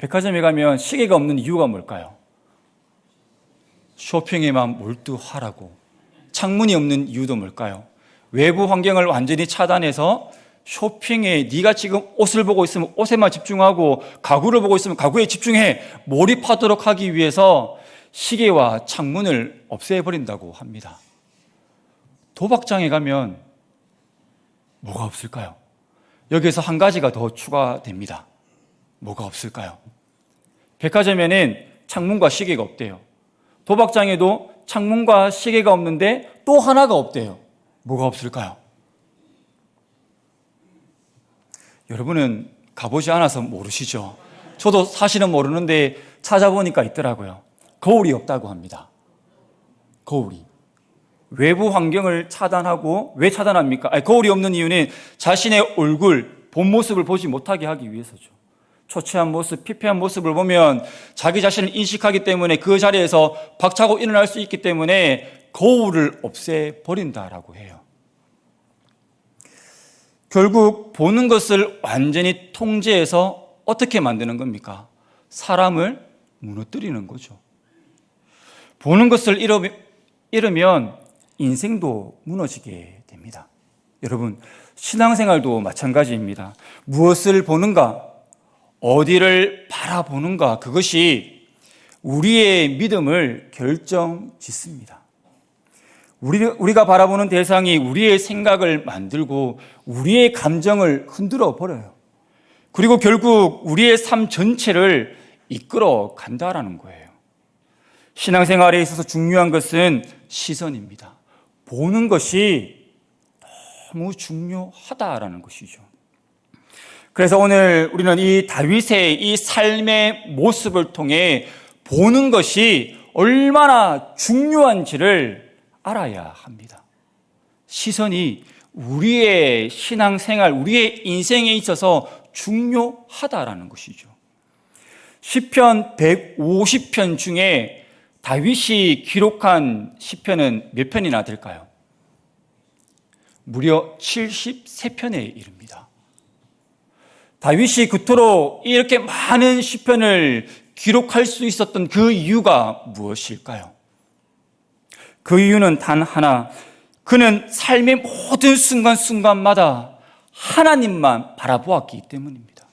백화점에 가면 시계가 없는 이유가 뭘까요? 쇼핑에만 몰두하라고. 창문이 없는 이유도 뭘까요? 외부 환경을 완전히 차단해서 쇼핑에 네가 지금 옷을 보고 있으면 옷에만 집중하고 가구를 보고 있으면 가구에 집중해 몰입하도록 하기 위해서 시계와 창문을 없애버린다고 합니다. 도박장에 가면 뭐가 없을까요? 여기에서 한 가지가 더 추가됩니다. 뭐가 없을까요? 백화점에는 창문과 시계가 없대요. 도박장에도 창문과 시계가 없는데 또 하나가 없대요. 뭐가 없을까요? 여러분은 가보지 않아서 모르시죠? 저도 사실은 모르는데 찾아보니까 있더라고요. 거울이 없다고 합니다. 거울이. 외부 환경을 차단하고 왜 차단합니까? 아니, 거울이 없는 이유는 자신의 얼굴, 본 모습을 보지 못하게 하기 위해서죠. 초췌한 모습, 피폐한 모습을 보면 자기 자신을 인식하기 때문에 그 자리에서 박차고 일어날 수 있기 때문에 거울을 없애버린다라고 해요. 결국 보는 것을 완전히 통제해서 어떻게 만드는 겁니까? 사람을 무너뜨리는 거죠. 보는 것을 잃으면 인생도 무너지게 됩니다. 여러분, 신앙생활도 마찬가지입니다. 무엇을 보는가, 어디를 바라보는가, 그것이 우리의 믿음을 결정 짓습니다. 우리, 우리가 바라보는 대상이 우리의 생각을 만들고 우리의 감정을 흔들어 버려요. 그리고 결국 우리의 삶 전체를 이끌어 간다라는 거예요. 신앙생활에 있어서 중요한 것은 시선입니다. 보는 것이 너무 중요하다라는 것이죠. 그래서 오늘 우리는 이 다윗의 이 삶의 모습을 통해 보는 것이 얼마나 중요한지를 알아야 합니다. 시선이 우리의 신앙생활, 우리의 인생에 있어서 중요하다라는 것이죠. 시편 150편 중에 다윗이 기록한 시편은 몇 편이나 될까요? 무려 73편에 이릅니다. 다윗이 그토록 이렇게 많은 시편을 기록할 수 있었던 그 이유가 무엇일까요? 그 이유는 단 하나. 그는 삶의 모든 순간순간마다 하나님만 바라보았기 때문입니다.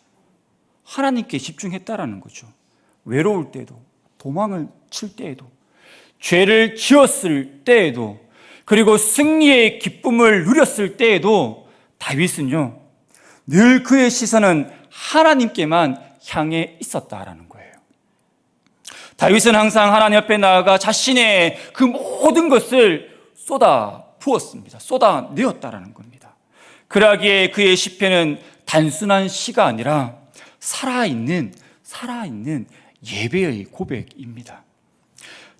하나님께 집중했다라는 거죠. 외로울 때도, 도망을 칠 때에도, 죄를 지었을 때에도, 그리고 승리의 기쁨을 누렸을 때에도 다윗은요, 늘 그의 시선은 하나님께만 향해 있었다라는 거예요. 다윗은 항상 하나님 앞에 나아가 자신의 그 모든 것을 쏟아 부었습니다. 쏟아 내었다라는 겁니다. 그러기에 그의 시편은 단순한 시가 아니라 살아있는 살아있는 예배의 고백입니다.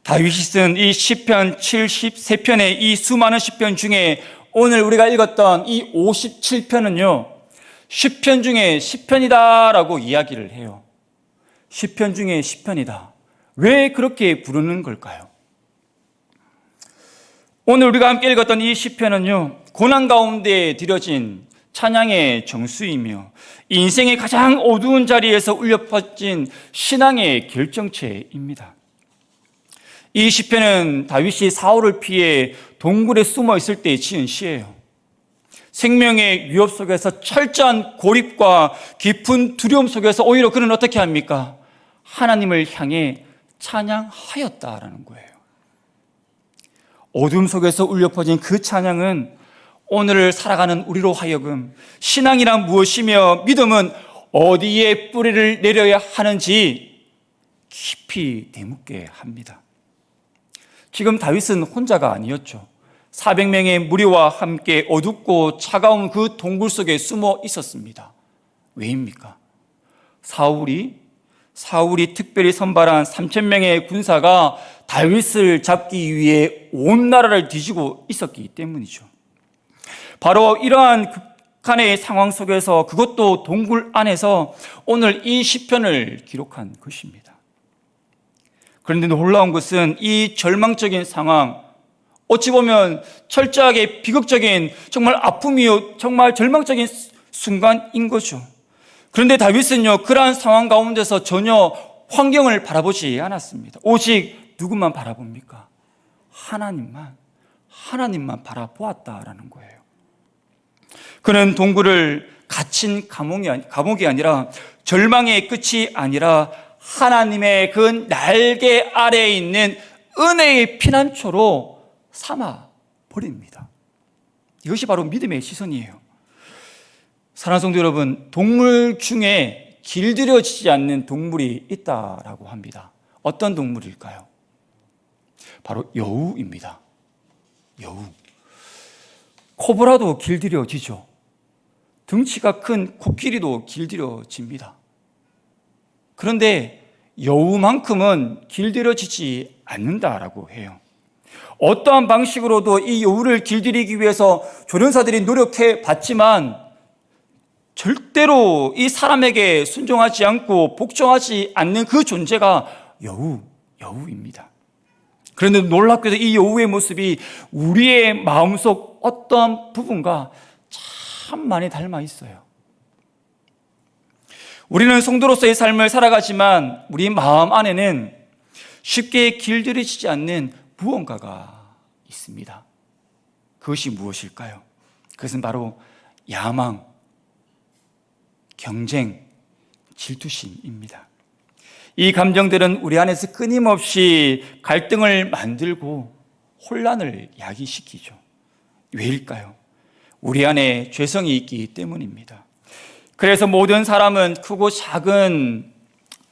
다윗이 쓴 이 시편 73편의 이 수많은 시편 중에 오늘 우리가 읽었던 이 57편은요. 시편 중에 시편이다라고 이야기를 해요. 시편 중에 시편이다. 왜 그렇게 부르는 걸까요? 오늘 우리가 함께 읽었던 이 시편은요. 고난 가운데 드려진 찬양의 정수이며 인생의 가장 어두운 자리에서 울려 퍼진 신앙의 결정체입니다. 이 시편은 다윗이 사울을 피해 동굴에 숨어 있을 때 지은 시예요. 생명의 위협 속에서 철저한 고립과 깊은 두려움 속에서 오히려 그는 어떻게 합니까? 하나님을 향해 찬양하였다라는 거예요. 어둠 속에서 울려 퍼진 그 찬양은 오늘을 살아가는 우리로 하여금 신앙이란 무엇이며 믿음은 어디에 뿌리를 내려야 하는지 깊이 되묻게 합니다. 지금 다윗은 혼자가 아니었죠. 400명의 무리와 함께 어둡고 차가운 그 동굴 속에 숨어 있었습니다. 왜입니까? 사울이 사울이 특별히 선발한 3천명의 군사가 다윗을 잡기 위해 온 나라를 뒤지고 있었기 때문이죠. 바로 이러한 극한의 상황 속에서 그것도 동굴 안에서 오늘 이 시편을 기록한 것입니다. 그런데 놀라운 것은 이 절망적인 상황, 어찌 보면 철저하게 비극적인 정말 아픔이요, 정말 절망적인 순간인 거죠. 그런데 다윗은요, 그러한 상황 가운데서 전혀 환경을 바라보지 않았습니다. 오직 누구만 바라봅니까? 하나님만, 하나님만 바라보았다라는 거예요. 그는 동굴을 갇힌 감옥이, 감옥이 아니라 절망의 끝이 아니라 하나님의 그 날개 아래에 있는 은혜의 피난처로 삼아 버립니다. 이것이 바로 믿음의 시선이에요. 사랑하는 성도 여러분, 동물 중에 길들여지지 않는 동물이 있다라고 합니다. 어떤 동물일까요? 바로 여우입니다. 여우. 코브라도 길들여지죠. 등치가 큰 코끼리도 길들여집니다. 그런데 여우만큼은 길들여지지 않는다라고 해요. 어떠한 방식으로도 이 여우를 길들이기 위해서 조련사들이 노력해 봤지만 절대로 이 사람에게 순종하지 않고 복종하지 않는 그 존재가 여우, 여우입니다. 그런데 놀랍게도 이 여우의 모습이 우리의 마음속 어떠한 부분과 참 많이 닮아 있어요. 우리는 성도로서의 삶을 살아가지만 우리 마음 안에는 쉽게 길들여지지 않는 무언가가 있습니다. 그것이 무엇일까요? 그것은 바로 야망, 경쟁, 질투심입니다. 이 감정들은 우리 안에서 끊임없이 갈등을 만들고 혼란을 야기시키죠. 왜일까요? 우리 안에 죄성이 있기 때문입니다. 그래서 모든 사람은 크고 작은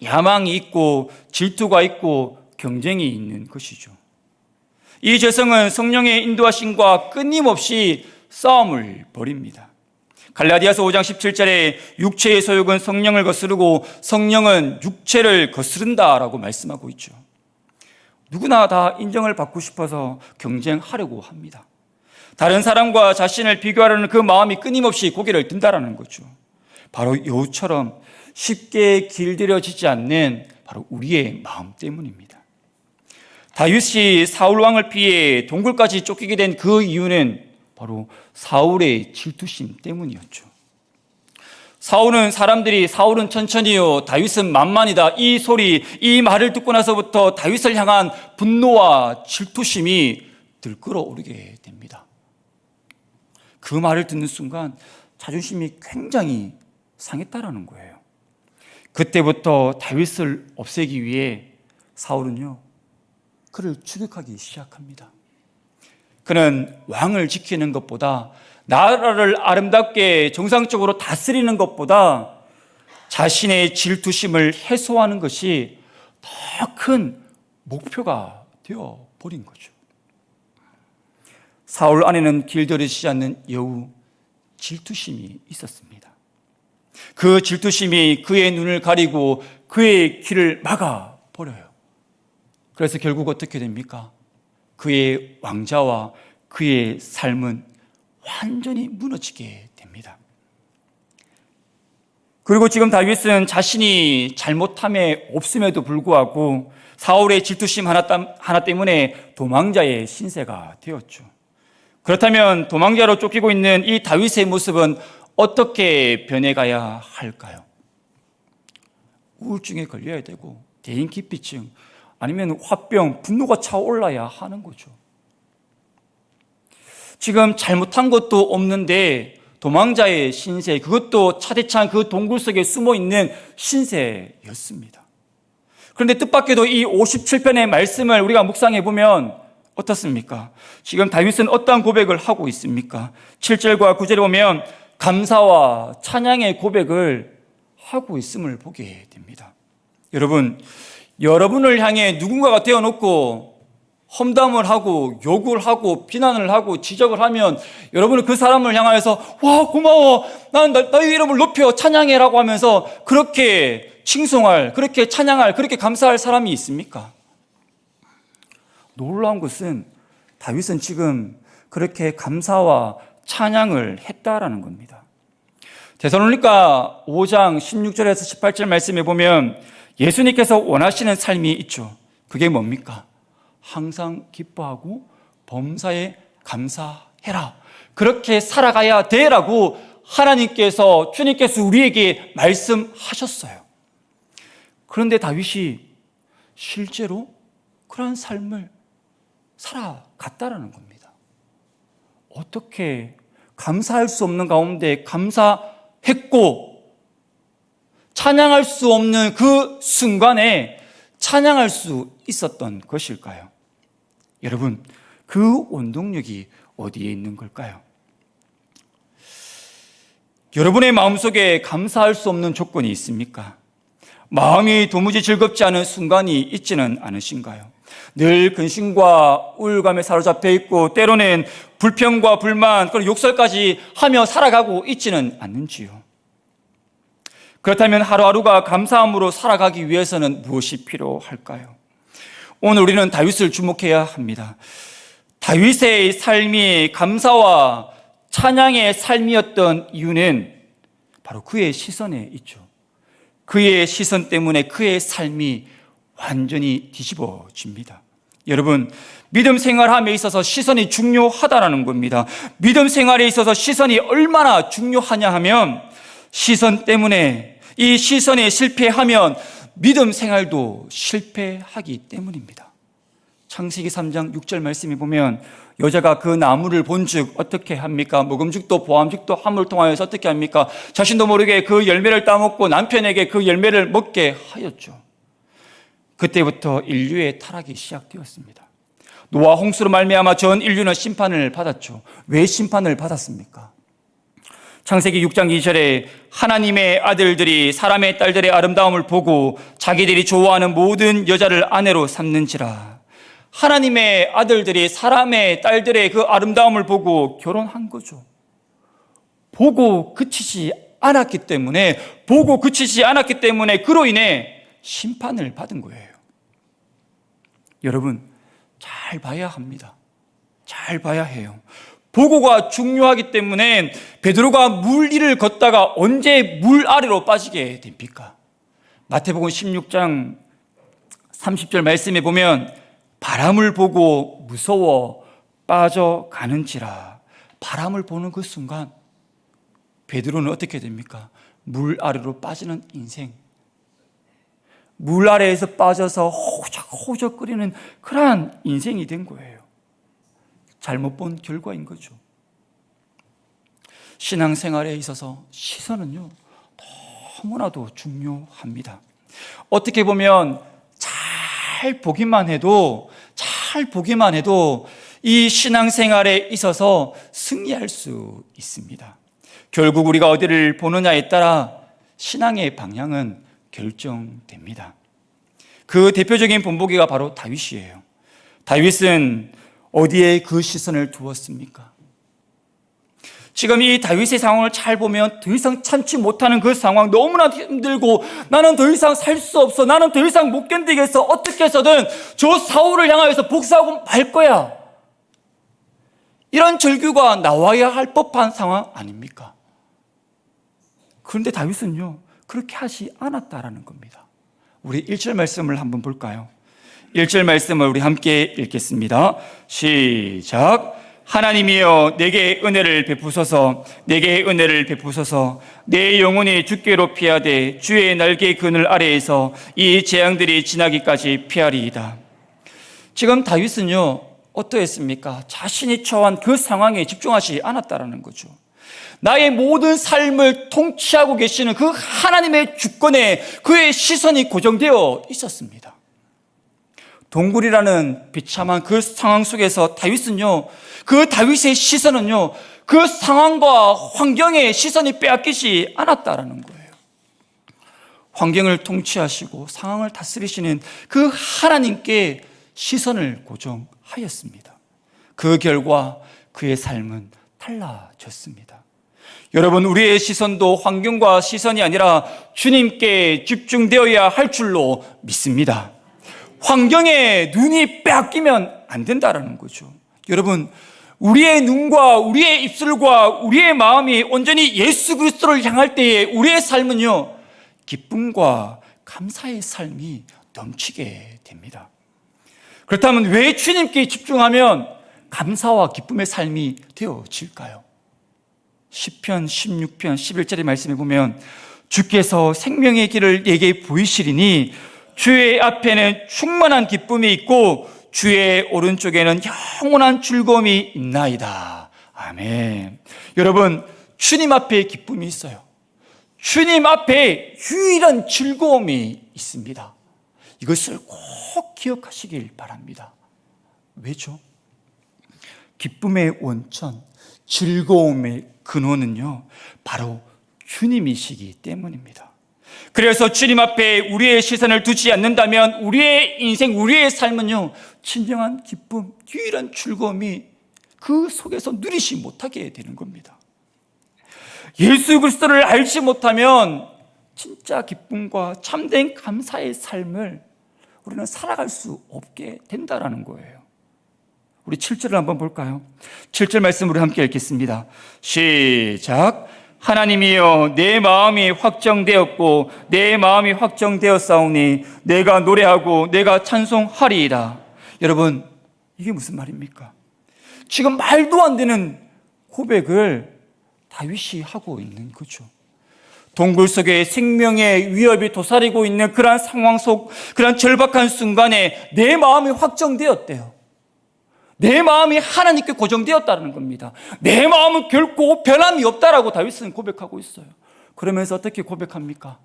야망이 있고 질투가 있고 경쟁이 있는 것이죠. 이 죄성은 성령의 인도하심과 끊임없이 싸움을 벌입니다. 갈라디아서 5장 17절에 육체의 소욕은 성령을 거스르고 성령은 육체를 거스른다라고 말씀하고 있죠. 누구나 다 인정을 받고 싶어서 경쟁하려고 합니다. 다른 사람과 자신을 비교하려는 그 마음이 끊임없이 고개를 든다라는 거죠. 바로 여우처럼 쉽게 길들여지지 않는 바로 우리의 마음 때문입니다. 다윗이 사울 왕을 피해 동굴까지 쫓기게 된 그 이유는 바로 사울의 질투심 때문이었죠. 사울은 사람들이 사울은 천천히요, 다윗은 만만이다. 이 소리, 이 말을 듣고 나서부터 다윗을 향한 분노와 질투심이 들끓어 오르게 됩니다. 그 말을 듣는 순간 자존심이 굉장히 상했다라는 거예요. 그때부터 다윗을 없애기 위해 사울은요, 그를 추격하기 시작합니다. 그는 왕을 지키는 것보다 나라를 아름답게 정상적으로 다스리는 것보다 자신의 질투심을 해소하는 것이 더 큰 목표가 되어 버린 거죠. 사울 안에는 길들이지 않는 여우 질투심이 있었습니다. 그 질투심이 그의 눈을 가리고 그의 길을 막아 버려요. 그래서 결국 어떻게 됩니까? 그의 왕자와 그의 삶은 완전히 무너지게 됩니다. 그리고 지금 다윗은 자신이 잘못함에 없음에도 불구하고 사울의 질투심 하나, 때문에 도망자의 신세가 되었죠. 그렇다면 도망자로 쫓기고 있는 이 다윗의 모습은 어떻게 변해가야 할까요? 우울증에 걸려야 되고 대인기피증 아니면 화병, 분노가 차올라야 하는 거죠. 지금 잘못한 것도 없는데 도망자의 신세, 그것도 차대찬 그 동굴 속에 숨어 있는 신세였습니다. 그런데 뜻밖에도 이 57편의 말씀을 우리가 묵상해 보면 어떻습니까? 지금 다윗은 어떠한 고백을 하고 있습니까? 7절과 9절에 보면 감사와 찬양의 고백을 하고 있음을 보게 됩니다. 여러분, 여러분을 향해 누군가가 되어놓고 험담을 하고 욕을 하고 비난을 하고 지적을 하면 여러분은 그 사람을 향하여서 와 고마워 난 나, 의 이름을 높여 찬양해라고 하면서 그렇게 칭송할 그렇게 찬양할 그렇게 감사할 사람이 있습니까? 놀라운 것은 다윗은 지금 그렇게 감사와 찬양을 했다라는 겁니다. 데살로니가 5장 16절에서 18절 말씀에 보면 예수님께서 원하시는 삶이 있죠. 그게 뭡니까? 항상 기뻐하고 범사에 감사해라. 그렇게 살아가야 돼라고 하나님께서 주님께서 우리에게 말씀하셨어요. 그런데 다윗이 실제로 그러한 삶을 살아갔다라는 겁니다. 어떻게 감사할 수 없는 가운데 감사했고 찬양할 수 없는 그 순간에 찬양할 수 있었던 것일까요? 여러분, 그 원동력이 어디에 있는 걸까요? 여러분의 마음속에 감사할 수 없는 조건이 있습니까? 마음이 도무지 즐겁지 않은 순간이 있지는 않으신가요? 늘 근심과 우울감에 사로잡혀 있고 때로는 불평과 불만 그리고 욕설까지 하며 살아가고 있지는 않는지요. 그렇다면 하루하루가 감사함으로 살아가기 위해서는 무엇이 필요할까요? 오늘 우리는 다윗을 주목해야 합니다. 다윗의 삶이 감사와 찬양의 삶이었던 이유는 바로 그의 시선에 있죠. 그의 시선 때문에 그의 삶이 완전히 뒤집어집니다. 여러분, 믿음 생활함에 있어서 시선이 중요하다라는 겁니다. 믿음 생활에 있어서 시선이 얼마나 중요하냐 하면 시선 때문에 이 시선에 실패하면 믿음 생활도 실패하기 때문입니다. 창세기 3장 6절 말씀에 보면 여자가 그 나무를 본즉 어떻게 합니까? 먹음직도 보암직도 함을 통하여서 어떻게 합니까? 자신도 모르게 그 열매를 따먹고 남편에게 그 열매를 먹게 하였죠. 그때부터 인류의 타락이 시작되었습니다. 노아 홍수로 말미암아 전 인류는 심판을 받았죠. 왜 심판을 받았습니까? 창세기 6장 2절에 하나님의 아들들이 사람의 딸들의 아름다움을 보고 자기들이 좋아하는 모든 여자를 아내로 삼는지라. 하나님의 아들들이 사람의 딸들의 그 아름다움을 보고 결혼한 거죠. 보고 그치지 않았기 때문에, 보고 그치지 않았기 때문에 그로 인해 심판을 받은 거예요. 여러분, 잘 봐야 합니다. 잘 봐야 해요. 보고가 중요하기 때문에 베드로가 물 위를 걷다가 언제 물 아래로 빠지게 됩니까? 마태복음 16장 30절 말씀에 보면 바람을 보고 무서워 빠져가는지라 바람을 보는 그 순간 베드로는 어떻게 됩니까? 물 아래로 빠지는 인생 물 아래에서 빠져서 호적호적 끓이는 그러한 인생이 된 거예요. 잘못 본 결과인 거죠. 신앙생활에 있어서 시선은요, 너무나도 중요합니다. 어떻게 보면 잘 보기만 해도, 잘 보기만 해도 이 신앙생활에 있어서 승리할 수 있습니다. 결국 우리가 어디를 보느냐에 따라 신앙의 방향은 결정됩니다. 그 대표적인 본보기가 바로 다윗이에요. 다윗은 어디에 그 시선을 두었습니까? 지금 이 다윗의 상황을 잘 보면 더 이상 참지 못하는 그 상황 너무나 힘들고 나는 더 이상 살 수 없어. 나는 더 이상 못 견디겠어. 어떻게 해서든 저 사울을 향하여서 복수하고 말 거야. 이런 절규가 나와야 할 법한 상황 아닙니까? 그런데 다윗은요, 그렇게 하지 않았다라는 겁니다. 우리 1절 말씀을 한번 볼까요? 1절 말씀을 우리 함께 읽겠습니다. 시작. 하나님이여 내게 은혜를 베푸소서 내게 은혜를 베푸소서 내 영혼이 주께로 피하되 주의 날개 그늘 아래에서 이 재앙들이 지나기까지 피하리이다. 지금 다윗은요 어떠했습니까? 자신이 처한 그 상황에 집중하지 않았다라는 거죠. 나의 모든 삶을 통치하고 계시는 그 하나님의 주권에 그의 시선이 고정되어 있었습니다. 동굴이라는 비참한 그 상황 속에서 다윗은요, 그 다윗의 시선은요, 그 상황과 환경에 시선이 빼앗기지 않았다라는 거예요. 환경을 통치하시고 상황을 다스리시는 그 하나님께 시선을 고정하였습니다. 그 결과 그의 삶은 달라졌습니다. 여러분, 우리의 시선도 환경과 시선이 아니라 주님께 집중되어야 할 줄로 믿습니다. 환경에 눈이 빼앗기면 안 된다라는 거죠. 여러분, 우리의 눈과 우리의 입술과 우리의 마음이 온전히 예수 그리스도를 향할 때에 우리의 삶은요, 기쁨과 감사의 삶이 넘치게 됩니다. 그렇다면 왜 주님께 집중하면 감사와 기쁨의 삶이 되어질까요? 10편 16편 11절의 말씀에 보면 주께서 생명의 길을 내게 보이시리니 주의 앞에는 충만한 기쁨이 있고 주의 오른쪽에는 영원한 즐거움이 있나이다. 아멘. 여러분, 주님 앞에 기쁨이 있어요. 주님 앞에 유일한 즐거움이 있습니다. 이것을 꼭 기억하시길 바랍니다. 왜죠? 기쁨의 원천, 즐거움의 근원은요, 바로 주님이시기 때문입니다. 그래서 주님 앞에 우리의 시선을 두지 않는다면 우리의 인생, 우리의 삶은요, 진정한 기쁨, 유일한 즐거움이 그 속에서 누리지 못하게 되는 겁니다. 예수 그리스도를 알지 못하면 진짜 기쁨과 참된 감사의 삶을 우리는 살아갈 수 없게 된다라는 거예요. 우리 7절을 한번 볼까요? 7절 말씀 우리 함께 읽겠습니다. 시작. 하나님이여 내 마음이 확정되었고 내 마음이 확정되었사오니 내가 노래하고 내가 찬송하리이다. 여러분 이게 무슨 말입니까? 지금 말도 안 되는 고백을 다윗이 하고 있는 거죠. 동굴 속에 생명의 위협이 도사리고 있는 그러한 상황 속, 그러한 절박한 순간에 내 마음이 확정되었대요. 내 마음이 하나님께 고정되었다는 겁니다. 내 마음은 결코 변함이 없다라고 다윗은 고백하고 있어요. 그러면서 어떻게 고백합니까?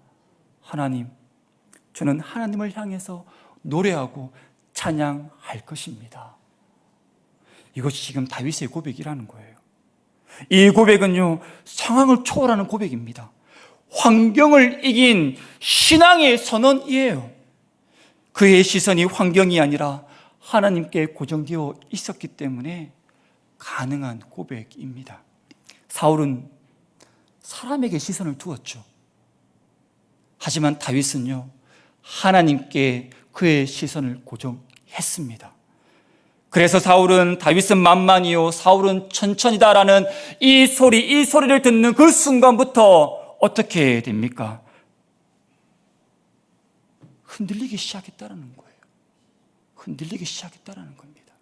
하나님, 저는 하나님을 향해서 노래하고 찬양할 것입니다. 이것이 지금 다윗의 고백이라는 거예요. 이 고백은요, 상황을 초월하는 고백입니다. 환경을 이긴 신앙의 선언이에요. 그의 시선이 환경이 아니라 하나님께 고정되어 있었기 때문에 가능한 고백입니다. 사울은 사람에게 시선을 두었죠. 하지만 다윗은요, 하나님께 그의 시선을 고정했습니다. 그래서 사울은 다윗은 만만이요, 사울은 천천이다라는 이 소리, 이 소리를 듣는 그 순간부터 어떻게 됩니까? 흔들리기 시작했다는 거예요. 흔들리기 시작했다는 겁니다.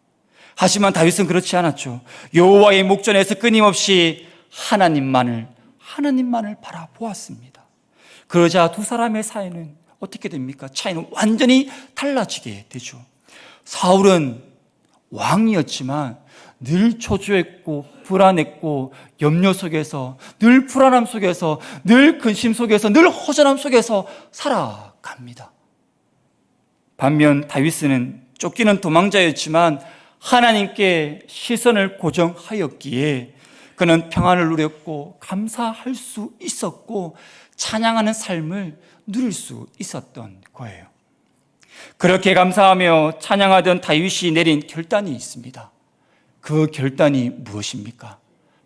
하지만 다윗은 그렇지 않았죠. 여호와의 목전에서 끊임없이 하나님만을 하나님만을 바라보았습니다. 그러자 두 사람의 사이는 어떻게 됩니까? 차이는 완전히 달라지게 되죠. 사울은 왕이었지만 늘 초조했고 불안했고 염려 속에서 늘 불안함 속에서 늘 근심 속에서 늘 허전함 속에서 살아갑니다. 반면 다윗은 쫓기는 도망자였지만 하나님께 시선을 고정하였기에 그는 평안을 누렸고 감사할 수 있었고 찬양하는 삶을 누릴 수 있었던 거예요. 그렇게 감사하며 찬양하던 다윗이 내린 결단이 있습니다. 그 결단이 무엇입니까?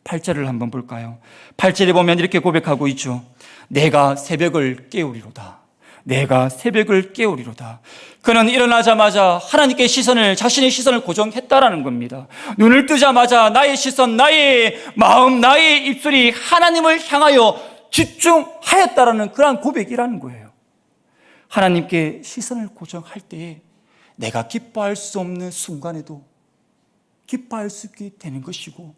8절을 한번 볼까요? 8절에 보면 이렇게 고백하고 있죠. 내가 새벽을 깨우리로다. 내가 새벽을 깨우리로다. 그는 일어나자마자 하나님께 시선을, 자신의 시선을 고정했다라는 겁니다. 눈을 뜨자마자 나의 시선, 나의 마음, 나의 입술이 하나님을 향하여 집중하였다라는 그러한 고백이라는 거예요. 하나님께 시선을 고정할 때에 내가 기뻐할 수 없는 순간에도 기뻐할 수 있게 되는 것이고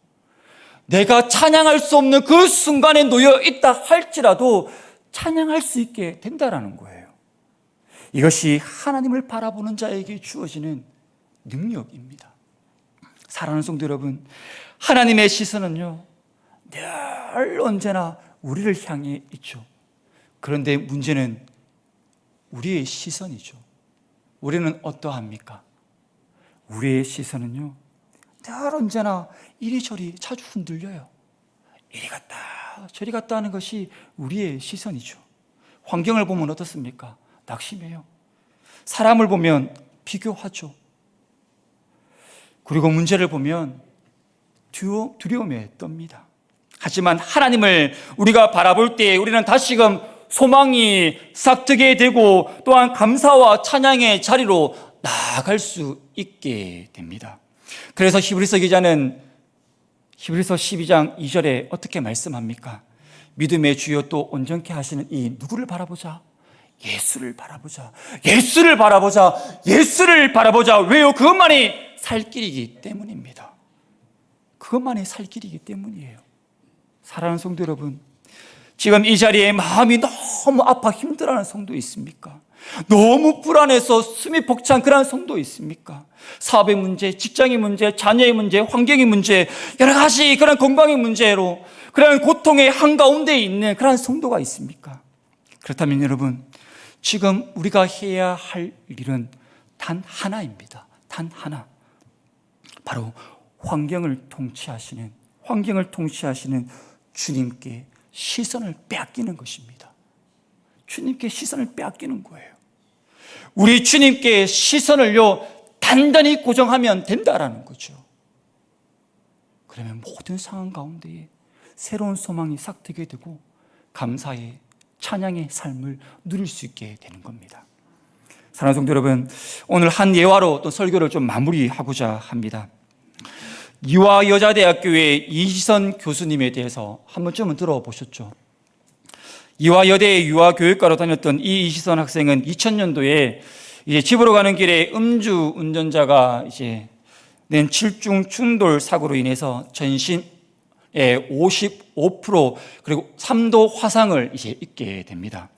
내가 찬양할 수 없는 그 순간에 놓여 있다 할지라도 찬양할 수 있게 된다라는 거예요. 이것이 하나님을 바라보는 자에게 주어지는 능력입니다. 사랑하는 성도 여러분, 하나님의 시선은요, 늘 언제나 우리를 향해 있죠. 그런데 문제는 우리의 시선이죠. 우리는 어떠합니까? 우리의 시선은요, 늘 언제나 이리저리 자주 흔들려요. 이리 갔다, 저리 갔다 하는 것이 우리의 시선이죠. 환경을 보면 어떻습니까? 낙심해요. 사람을 보면 비교하죠. 그리고 문제를 보면 두려움에 떱니다. 하지만 하나님을 우리가 바라볼 때 우리는 다시금 소망이 싹트게 되고 또한 감사와 찬양의 자리로 나아갈 수 있게 됩니다. 그래서 히브리서 기자는 히브리서 12장 2절에 어떻게 말씀합니까? 믿음의 주요 또 온전케 하시는 이 누구를 바라보자? 예수를 바라보자. 예수를 바라보자. 예수를 바라보자. 왜요? 그것만이 살 길이기 때문입니다. 그것만이 살 길이기 때문이에요. 사랑하는 성도 여러분, 지금 이 자리에 마음이 너무 아파 힘들어하는 성도 있습니까? 너무 불안해서 숨이 벅찬 그런 성도 있습니까? 사업의 문제, 직장의 문제, 자녀의 문제, 환경의 문제, 여러 가지 그런 건강의 문제로 그런 고통의 한가운데 있는 그런 성도가 있습니까? 그렇다면 여러분, 지금 우리가 해야 할 일은 단 하나입니다. 단 하나. 바로 환경을 통치하시는, 환경을 통치하시는 주님께 시선을 빼앗기는 것입니다. 주님께 시선을 빼앗기는 거예요. 우리 주님께 시선을요, 단단히 고정하면 된다라는 거죠. 그러면 모든 상황 가운데에 새로운 소망이 싹트게 되고 감사의 찬양의 삶을 누릴 수 있게 되는 겁니다. 사랑하는 성도 여러분, 오늘 한 예화로 또 설교를 좀 마무리하고자 합니다. 이화 여자대학교의 이희선 교수님에 대해서 한 번쯤은 들어보셨죠? 이화 여대의 유아 교육과로 다녔던 이 이희선 학생은 2000년도에 이제 집으로 가는 길에 음주 운전자가 이제 낸 칠중 충돌 사고로 인해서 전신에 55% 그리고 3도 화상을 이제 입게 됩니다.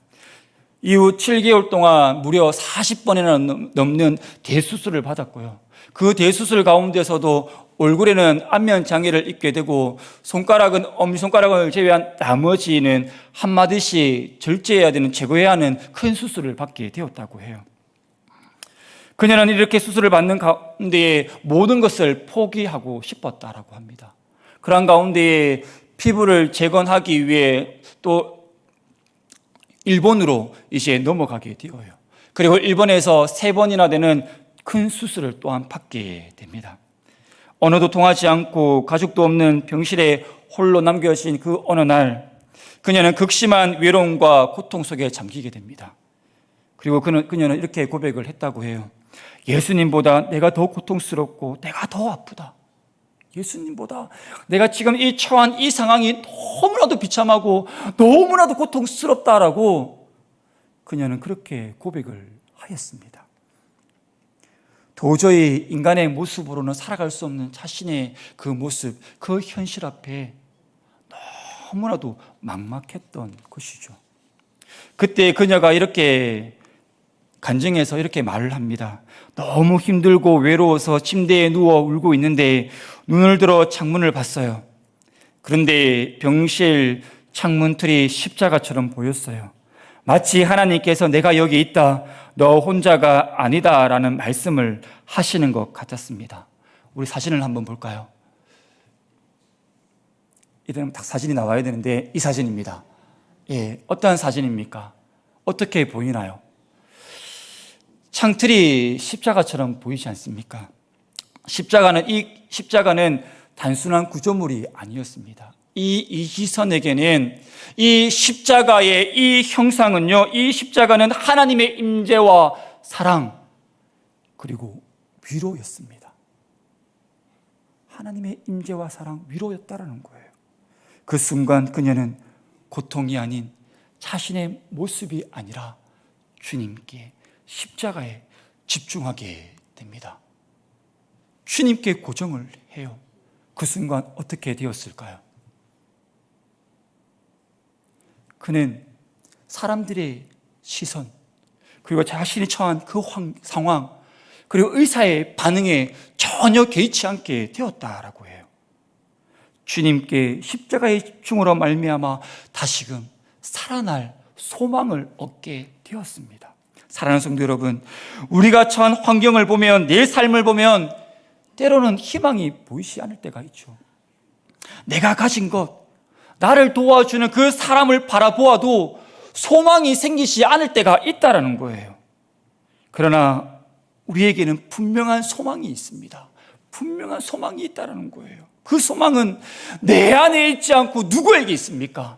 이후 7개월 동안 무려 40번이나 넘는 대수술을 받았고요. 그 대수술 가운데서도 얼굴에는 안면 장애를 입게 되고 손가락은 엄지손가락을 제외한 나머지는 한 마디씩 절제해야 되는 제거해야 하는 큰 수술을 받게 되었다고 해요. 그녀는 이렇게 수술을 받는 가운데에 모든 것을 포기하고 싶었다라고 합니다. 그런 가운데에 피부를 재건하기 위해 또 일본으로 이제 넘어가게 되어요. 그리고 일본에서 세 번이나 되는 큰 수술을 또한 받게 됩니다. 언어도 통하지 않고 가족도 없는 병실에 홀로 남겨진 그 어느 날 그녀는 극심한 외로움과 고통 속에 잠기게 됩니다. 그리고 그는, 그녀는 이렇게 고백을 했다고 해요. 예수님보다 내가 더 고통스럽고 내가 더 아프다. 예수님보다 내가 지금 이 처한 이 상황이 너무나도 비참하고 너무나도 고통스럽다라고 그녀는 그렇게 고백을 하였습니다. 도저히 인간의 모습으로는 살아갈 수 없는 자신의 그 모습, 그 현실 앞에 너무나도 막막했던 것이죠. 그때 그녀가 이렇게 간증해서 이렇게 말을 합니다. 너무 힘들고 외로워서 침대에 누워 울고 있는데 눈을 들어 창문을 봤어요. 그런데 병실 창문 틀이 십자가처럼 보였어요. 마치 하나님께서 내가 여기 있다. 너 혼자가 아니다 라는 말씀을 하시는 것 같았습니다. 우리 사진을 한번 볼까요? 이들은 딱 사진이 나와야 되는데 이 사진입니다. 예, 어떠한 사진입니까? 어떻게 보이나요? 창틀이 십자가처럼 보이지 않습니까? 십자가는 이 십자가는 단순한 구조물이 아니었습니다. 이 이희선에게는 이 십자가의 이 형상은요, 이 십자가는 하나님의 임재와 사랑 그리고 위로였습니다. 하나님의 임재와 사랑 위로였다라는 거예요. 그 순간 그녀는 고통이 아닌 자신의 모습이 아니라 주님께 십자가에 집중하게 됩니다. 주님께 고정을 해요. 그 순간 어떻게 되었을까요? 그는 사람들의 시선, 그리고 자신이 처한 그 상황, 그리고 의사의 반응에 전혀 개의치 않게 되었다라고 해요. 주님께 십자가의 집중으로 말미암아 다시금 살아날 소망을 얻게 되었습니다. 사랑하는 성도 여러분, 우리가 처한 환경을 보면 내 삶을 보면 때로는 희망이 보이지 않을 때가 있죠. 내가 가진 것, 나를 도와주는 그 사람을 바라보아도 소망이 생기지 않을 때가 있다라는 거예요. 그러나 우리에게는 분명한 소망이 있습니다. 분명한 소망이 있다라는 거예요. 그 소망은 내 안에 있지 않고 누구에게 있습니까?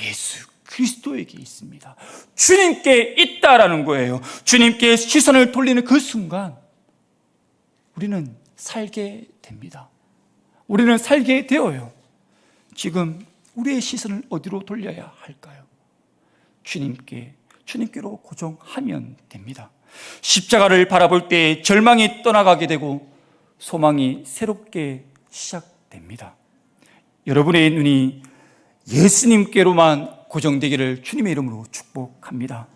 예수 그리스도에게 있습니다. 주님께 있다라는 거예요. 주님께 시선을 돌리는 그 순간 우리는 살게 됩니다. 우리는 살게 되어요. 지금 우리의 시선을 어디로 돌려야 할까요? 주님께, 주님께로 고정하면 됩니다. 십자가를 바라볼 때 절망이 떠나가게 되고 소망이 새롭게 시작됩니다. 여러분의 눈이 예수님께로만 고정되기를 주님의 이름으로 축복합니다.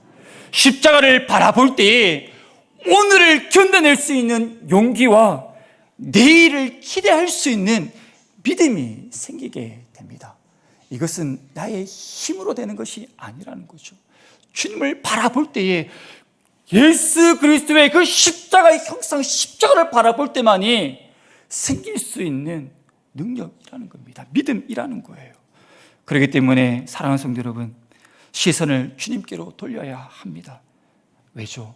십자가를 바라볼 때에 오늘을 견뎌낼 수 있는 용기와 내일을 기대할 수 있는 믿음이 생기게 됩니다. 이것은 나의 힘으로 되는 것이 아니라는 거죠. 주님을 바라볼 때에 예수 그리스도의 그 십자가의 형상, 십자가를 바라볼 때만이 생길 수 있는 능력이라는 겁니다. 믿음이라는 거예요. 그렇기 때문에 사랑하는 성도 여러분, 시선을 주님께로 돌려야 합니다. 왜죠?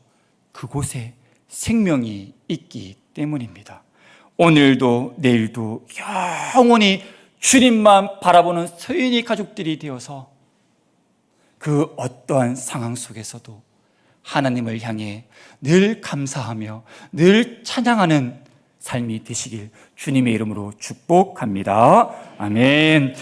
그곳에 생명이 있기 때문입니다. 오늘도 내일도 영원히 주님만 바라보는 서인이 가족들이 되어서 그 어떠한 상황 속에서도 하나님을 향해 늘 감사하며 늘 찬양하는 삶이 되시길 주님의 이름으로 축복합니다. 아멘.